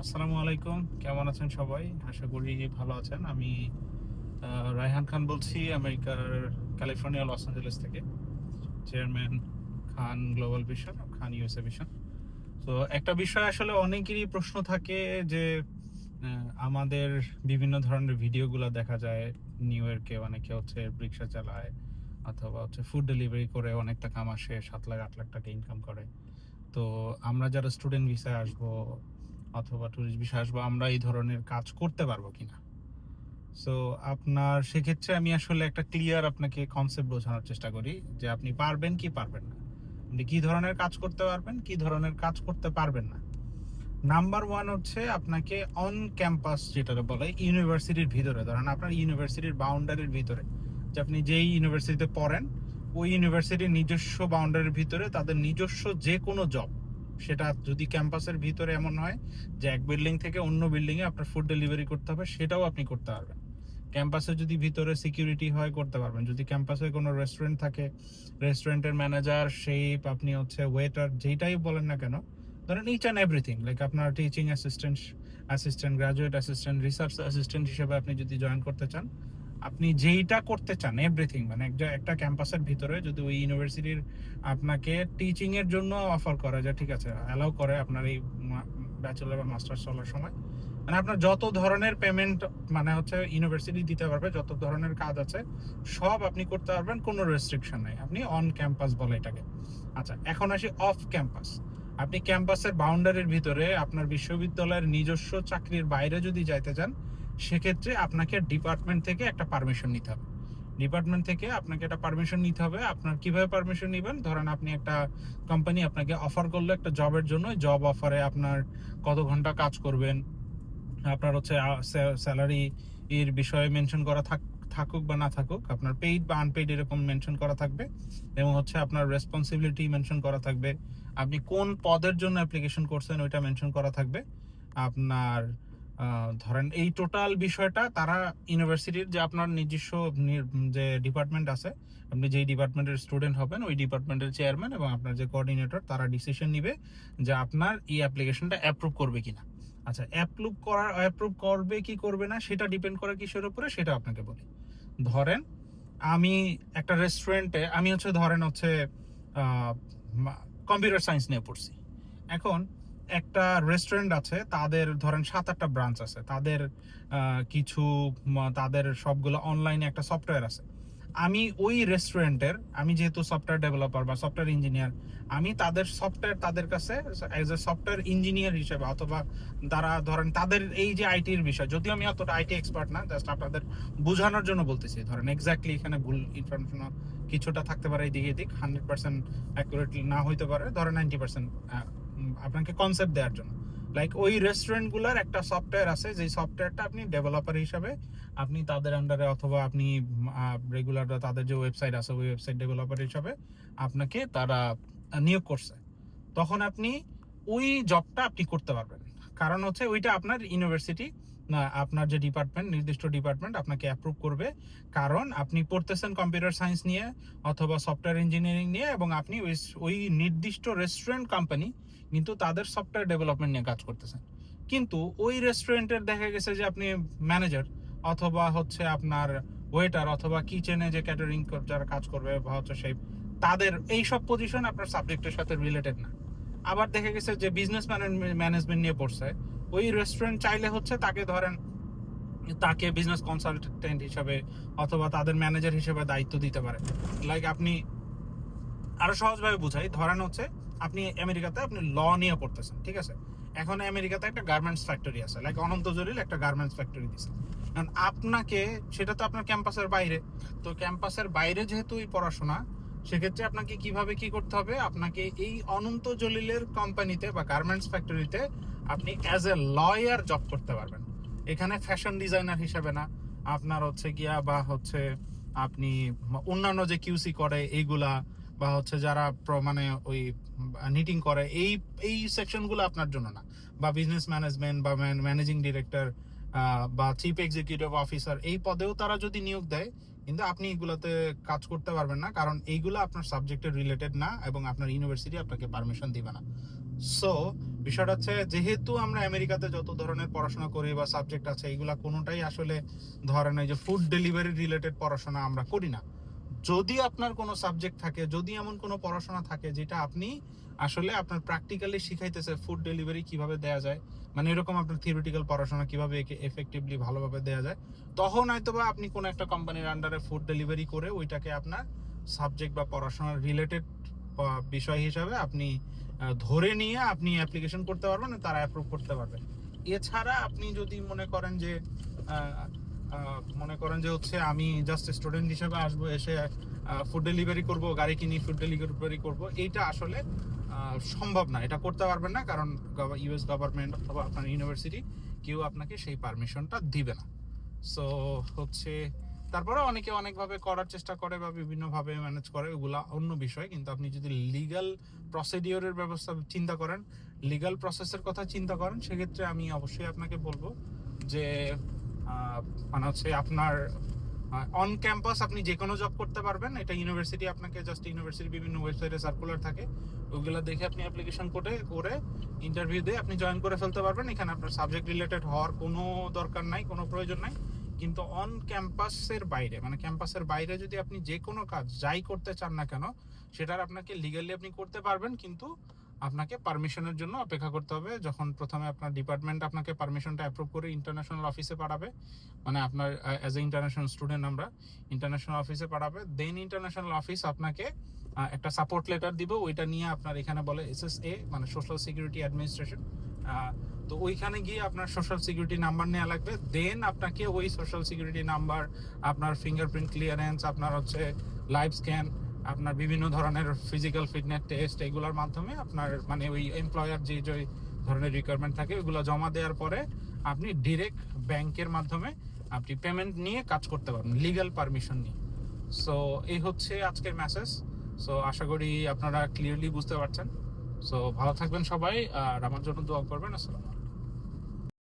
আসসালামু আলাইকুম। কেমন আছেন সবাই? আশা করি ভালো আছেন। আমি রায়হান খান বলছি, আমেরিকার, ক্যালিফোর্নিয়া, লস অ্যাঞ্জেলেস থেকে। Chairman Khan global vision, Khan USA vision. তো একটা বিষয় আসলে অনেকেরই প্রশ্ন থাকে যে আমাদের বিভিন্ন ধরনের ভিডিওগুলো দেখা যায়, নিউ ইয়র্কে অনেকে হচ্ছে রিক্সা চালায়, অথবা হচ্ছে ফুড ডেলিভারি করে অনেক টাকা মাসে সাত লাখ, আট লাখ টাকা ইনকাম করে। তো আমরা যারা স্টুডেন্ট ভিসায় আসব অথবা ট্যুরিস্ট ভিসা আসব আমরা এই ধরনের কাজ করতে পারব কিনা। সো আপনার সেক্ষেত্রে আমি আসলে একটা ক্লিয়ার আপনাকে কনসেপ্ট বোঝানোর চেষ্টা করি যে আপনি পারবেন কি পারবেন না। আপনি কি ধরনের কাজ করতে পারবেন, কি ধরনের কাজ করতে পারবেন না। নাম্বার ওয়ান হচ্ছে আপনাকে অন ক্যাম্পাস যেটা বলে ইউনিভার্সিটির ভিতরে, ধরেন আপনার ইউনিভার্সিটির বাউন্ডারির ভিতরে, যে আপনি যেই ইউনিভার্সিটিতে পড়েন, ওই ইউনিভার্সিটির নিজস্ব বাউন্ডারির ভিতরে তাদের নিজস্ব যে কোনো জব সেটা যদি ক্যাম্পাসের ভিতরে এমন হয় যে এক বিল্ডিং থেকে অন্য বিল্ডিং এ আপনার ফুড ডেলিভারি করতে হবে, সেটাও আপনি করতে পারবেন। ক্যাম্পাসে যদি ভিতরে সিকিউরিটি হয়, করতে পারবেন। যদি ক্যাম্পাসে কোনো রেস্টুরেন্ট থাকে রেস্টুরেন্টের ম্যানেজার শেপ আপনি হচ্ছে ওয়েটার যেটাই বলেন না কেন, ধরেন ইচ অ্যান্ড এভরিথিং লাইক আপনার teaching assistant assistant graduate assistant research assistant হিসেবে আপনি যদি জয়েন করতে চান আপনি যেইটা করতে চান এভরিথিং মানে একটা একটা ক্যাম্পাসের ভিতরে যদি ওই ইউনিভার্সিটির আপনাকে টিচিং এর জন্য অফার করে যে, ঠিক আছে অ্যালাউ করে আপনার এই ব্যাচেলর বা মাস্টার্স চলার সময়। মানে আপনার যত ধরনের পেমেন্ট মানে হচ্ছে ইউনিভার্সিটি দিতে পারবে, যত ধরনের কাজ আছে, সব আপনি করতে পারবেন, কোনো রেস্ট্রিকশন নেই। আপনি অন ক্যাম্পাস বলে এটাকে। আচ্ছা এখন আসি অফ ক্যাম্পাস আপনি ক্যাম্পাসের বাউন্ডারির ভিতরে আপনার বিশ্ববিদ্যালয়ের নিজস্ব চাকরির বাইরে যদি যাইতে চান সেক্ষেত্রে আপনাকে ডিপার্টমেন্ট থেকে একটা পারমিশন নিতে হবে। ডিপার্টমেন্ট থেকে আপনাকে একটা পারমিশন নিতে হবে। আপনার কীভাবে পারমিশন নেবেন? ধরেন আপনি একটা কোম্পানি আপনাকে অফার করল একটা জবের জন্য। জব অফারে আপনার কত ঘণ্টা কাজ করবেন? আপনার হচ্ছে স্যালারি এর বিষয়ে মেনশন করা থাক, থাকুক বা না থাকুক, আপনার পেইড বা আনপেইড এরকম মেনশন করা থাকবে। এবং হচ্ছে আপনার রেসপন্সিবিলিটি মেনশন করা থাকবে। আপনি কোন পদের জন্য অ্যাপ্লিকেশন করছেন ওইটা মেনশন করা থাকবে। আপনার ধরেন এই টোটাল বিষয়টা তারা ইউনিভার্সিটির যে আপনার নিজস্ব যে ডিপার্টমেন্ট আছে, আপনি যেই ডিপার্টমেন্টের স্টুডেন্ট হবেন, ওই ডিপার্টমেন্টের চেয়ারম্যান এবং আপনার যে কোঅর্ডিনেটর তারা ডিসিশন নিবে যে আপনার এই অ্যাপ্লিকেশনটা অ্যাপ্রুভ করবে কিনা। আচ্ছা অ্যাপ্রুভ করার অ্যাপ্রুভ করবে কি করবে না, সেটা ডিপেন্ড করে কিসের উপরে, সেটা আপনাকে বলি। ধরেন, আমি একটা রেস্টুরেন্টে আমি হচ্ছে ধরেন হচ্ছে কম্পিউটার সায়েন্স নিয়ে পড়ছি। এখন একটা রেস্টুরেন্ট আছে, তাদের ধরেন সাত আটটা ব্রাঞ্চ আছে। তাদের কিছু তাদের সবগুলো অনলাইনে একটা সফটওয়্যার আছে। আমি ওই রেস্টুরেন্টের আমি যেহেতু সফটওয়্যার ডেভেলপার বা সফটওয়্যার ইঞ্জিনিয়ার আমি তাদের সফটওয়্যার তাদের কাছে অ্যাজ এ সফটওয়্যার ইঞ্জিনিয়ার হিসেবে অথবা তারা ধরেন তাদের এই যে আইটির বিষয়, যদিও আমি অতটা আইটি এক্সপার্ট না জাস্ট আপনাদের বোঝানোর জন্য বলতেছি। ধরেন এক্স্যাক্টলি এখানে ভুল ইনফরমেশন কিছুটা থাকতে পারে এদিকে এদিক হান্ড্রেড পার্সেন্ট অ্যাকুরেটলি না হইতে পারে, ধরেন নাইনটি পার্সেন্ট আপনাকে কনসেপ্ট দেওয়ার জন্য। লাইক ওই রেস্টুরেন্টগুলোর একটা সফটওয়্যার আছে যে সফটওয়্যারটা আপনি ডেভেলপার হিসাবে আপনি তাদের আন্ডারে অথবা আপনি রেগুলার তাদের যে ওয়েবসাইট আছে, ওই ওয়েবসাইট ডেভেলপার হিসাবে আপনাকে তারা নিয়োগ করছে। তখন আপনি ওই জবটা আপনি করতে পারবেন। কারণ হচ্ছে ওইটা আপনার ইউনিভার্সিটি আপনার যে ডিপার্টমেন্ট নির্দিষ্ট ডিপার্টমেন্ট আপনাকে অ্যাপ্রুভ করবে। কারণ আপনি পড়তেছেন কম্পিউটার সায়েন্স নিয়ে অথবা সফটওয়্যার ইঞ্জিনিয়ারিং নিয়ে এবং আপনি ওই ওই নির্দিষ্ট রেস্টুরেন্ট কোম্পানি কিন্তু তাদের সফটওয়্যার ডেভেলপমেন্ট নিয়ে কাজ করতেছেন। কিন্তু ওই রেস্টুরেন্টের দেখা গেছে যে আপনি ম্যানেজার অথবা হচ্ছে আপনার ওয়েটার অথবা কিচেনে যে ক্যাটারিং যারা কাজ করবে বা হচ্ছে সেই, তাদের এইসব পজিশন আপনার সাবজেক্টের সাথে রিলেটেড না। আবার দেখা গেছে যে বিজনেস ম্যানেজমেন্ট নিয়ে পড়ছে। ওই রেস্টুরেন্ট চাইলে হচ্ছে তাকে ধরেন, তাকে বিজনেস কনসালটেন্ট হিসাবে অথবা তাদের ম্যানেজার হিসেবে দায়িত্ব দিতে পারে। লাইক আপনি আরও সহজভাবে বুঝাই, ধরেন হচ্ছে আপনি আমেরিকাতে আপনি ল নিয়ে পড়তেছেন, ঠিক আছে? এখন আমেরিকাতে একটা গার্মেন্টস ফ্যাক্টরি আছে লাইক অনন্ত জলিল একটা গার্মেন্টস ফ্যাক্টরি দিছে। কারণ আপনাকে, সেটা তো আপনার ক্যাম্পাসের বাইরে, তো ক্যাম্পাসের বাইরে যেহেতু এই পড়াশোনা সেক্ষেত্রে আপনাকে কীভাবে কি করতে হবে? আপনাকে এই অনন্ত জলিলের কোম্পানিতে বা গার্মেন্টস ফ্যাক্টরিতে আপনি অ্যাজ এ লয়ার জব করতে পারবেন। এখানে ফ্যাশন ডিজাইনার হিসেবে না। আপনার হচ্ছে গিয়া বা হচ্ছে আপনি অন্যান্য যে কিউসি করে এইগুলা বা হচ্ছে যারা মানে ওই নিটিং করে, এই এই সেকশনগুলো আপনার জন্য না। বা বিজনেস ম্যানেজমেন্ট বা ম্যানেজিং ডিরেক্টর বা চিফ এক্সিকিউটিভ অফিসার এই পদেও তারা যদি নিয়োগ দেয় কিন্তু আপনি এগুলোতে কাজ করতে পারবেন না, কারণ এইগুলো আপনার সাবজেক্টের রিলেটেড না এবং আপনার ইউনিভার্সিটি আপনাকে পারমিশন দিবে না। সো বিষয়টা হচ্ছে যেহেতু আমরা আমেরিকাতে যত ধরনের পড়াশোনা করি বা সাবজেক্ট আছে, এগুলা কোনোটাই আসলে ধরেন এই যে ফুড ডেলিভারি রিলেটেড পড়াশোনা আমরা করি না। যদি আপনার কোনো সাবজেক্ট থাকে, যদি এমন কোনো পড়াশোনা থাকে যেটা আপনি আসলে আপনার প্র্যাকটিক্যালি শিখাইতেছে ফুড ডেলিভারি কীভাবে দেয়া যায় মানে এরকম আপনার থিওরিটিক্যাল পড়াশোনা কীভাবে একে এফেক্টিভলি ভালোভাবে দেয়া যায়, তখন হয়তো বা আপনি কোনো একটা কোম্পানির আন্ডারে ফুড ডেলিভারি করে ওইটাকে আপনার সাবজেক্ট বা পড়াশোনার রিলেটেড বিষয় হিসাবে আপনি ধরে নিয়ে আপনি অ্যাপ্লিকেশন করতে পারবেন তারা অ্যাপ্রুভ করতে পারবে। এছাড়া আপনি যদি মনে করেন যে মনে করেন যে হচ্ছে আমি জাস্ট স্টুডেন্ট হিসেবে আসব, এসে ফুড ডেলিভারি করব, গাড়ি কিনি ফুড ডেলিভারি করব, এইটা আসলে সম্ভব না। এটা করতে পারবেন না, কারণ ইউএস গভর্নমেন্ট অথবা আপনার ইউনিভার্সিটি কেউ আপনাকে সেই পারমিশনটা দিবে না। সো হচ্ছে তারপরে অনেকে অনেকভাবে করার চেষ্টা করে বা বিভিন্নভাবে ম্যানেজ করে, ওগুলা অন্য বিষয়, কিন্তু আপনি যদি লিগাল প্রসিডিওরের ব্যবস্থা চিন্তা করেন লিগাল প্রসেসের কথা চিন্তা করেন, সেক্ষেত্রে আমি অবশ্যই আপনাকে বলব যে মানে হচ্ছে আপনার অন ক্যাম্পাস আপনি যে কোনো জব করতে পারবেন। এটা ইউনিভার্সিটি আপনাকে জাস্ট ইউনিভার্সিটি বিভিন্ন ওয়েবসাইটে সার্কুলার থাকে। ওগুলো দেখে আপনি অ্যাপ্লিকেশন করে করে ইন্টারভিউ দিয়ে আপনি জয়েন করে ফেলতে পারবেন। এখানে আপনার সাবজেক্ট রিলেটেড হওয়ার কোনো দরকার নাই, কোনো প্রয়োজন নাই। কিন্তু অন ক্যাম্পাসের বাইরে মানে ক্যাম্পাসের বাইরে যদি আপনি যে কোনো কাজ যাই করতে চান না কেন, সেটার আপনাকে লিগালি আপনি করতে পারবেন। কিন্তু আপনাকে পারমিশনের জন্য অপেক্ষা করতে হবে। যখন প্রথমে আপনার ডিপার্টমেন্ট আপনাকে পারমিশনটা অ্যাপ্রুভ করে ইন্টারন্যাশনাল অফিসে পাঠাবে মানে আপনার অ্যাজ এ ইন্টারন্যাশনাল স্টুডেন্ট আমরা ইন্টারন্যাশনাল অফিসে পাঠাবে দেন ইন্টারন্যাশনাল অফিস আপনাকে একটা সাপোর্ট লেটার দিবে। ওইটা নিয়ে আপনার এখানে বলে এসএসএ মানে সোশ্যাল সিকিউরিটি অ্যাডমিনিস্ট্রেশন তো ওইখানে গিয়ে আপনার সোশ্যাল সিকিউরিটি নাম্বার নেওয়া লাগবে। দেন আপনাকে ওই সোশ্যাল সিকিউরিটি নাম্বার আপনার ফিঙ্গারপ্রিন্ট ক্লিয়ারেন্স আপনার হচ্ছে লাইভ স্ক্যান আপনার বিভিন্ন ধরনের ফিজিক্যাল ফিটনেস টেস্ট এগুলোর মাধ্যমে আপনার মানে ওই এমপ্লয়ার যে যে ধরনের রিকোয়ারমেন্ট থাকে ওগুলো জমা দেওয়ার পরে আপনি ডিরেক্ট ব্যাংকের মাধ্যমে আপনি পেমেন্ট নিয়ে কাজ করতে পারবেন লিগ্যাল পারমিশন নিয়ে। সো এই হচ্ছে আজকের মেসেজ সো আশা করি আপনারা ক্লিয়ারলি বুঝতে পারছেন। সো ভালো থাকবেন সবাই, আর আমার জন্য দোয়া করবেন। আসসালামু